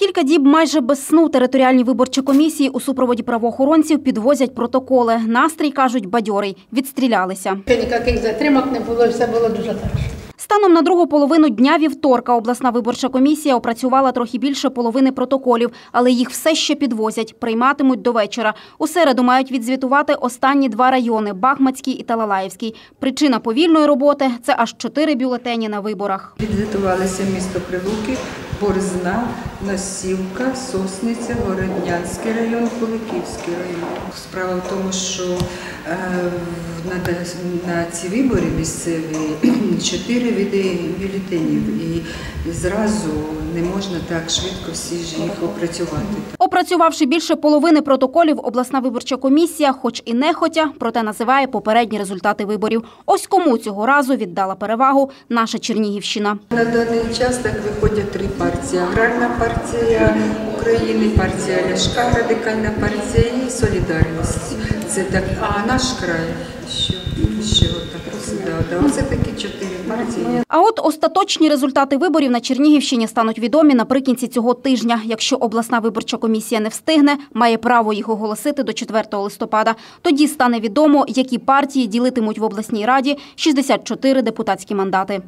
Кілька діб майже без сну територіальні виборчі комісії у супроводі правоохоронців підвозять протоколи. Настрій кажуть бадьорий. Відстрілялися. Ніяких затримок не було, все було дуже добре. Станом на другу половину дня вівторка обласна виборча комісія опрацювала трохи більше половини протоколів, але їх все ще підвозять, прийматимуть до вечора. У середу мають відзвітувати останні два райони – Бахмацький і Талалаївський. Причина повільної роботи – це аж чотири бюлетені на виборах. Відзвітувалися місто Прилуки, Борзна, Носівка, Сосниця, Городнянський район, Куликівський район. Справа в тому, що е, на, ці вибори місцеві чотири види бюлетенів і зразу не можна так швидко всі ж їх опрацювати. Опрацювавши більше половини протоколів, обласна виборча комісія, хоч і нехотя, проте називає попередні результати виборів. Ось кому цього разу віддала перевагу наша Чернігівщина. На даний час так виходять три партії: Аграрна партія України, партія Ляшка, Радикальна партія і Солідарність. Це так, а наш край, що, що так, да, да, оце такі чотири партії. А от остаточні результати виборів на Чернігівщині стануть відомі наприкінці цього тижня. Якщо обласна виборча комісія не встигне, має право їх оголосити до 4 листопада. Тоді стане відомо, які партії ділитимуть в обласній раді 64 депутатські мандати.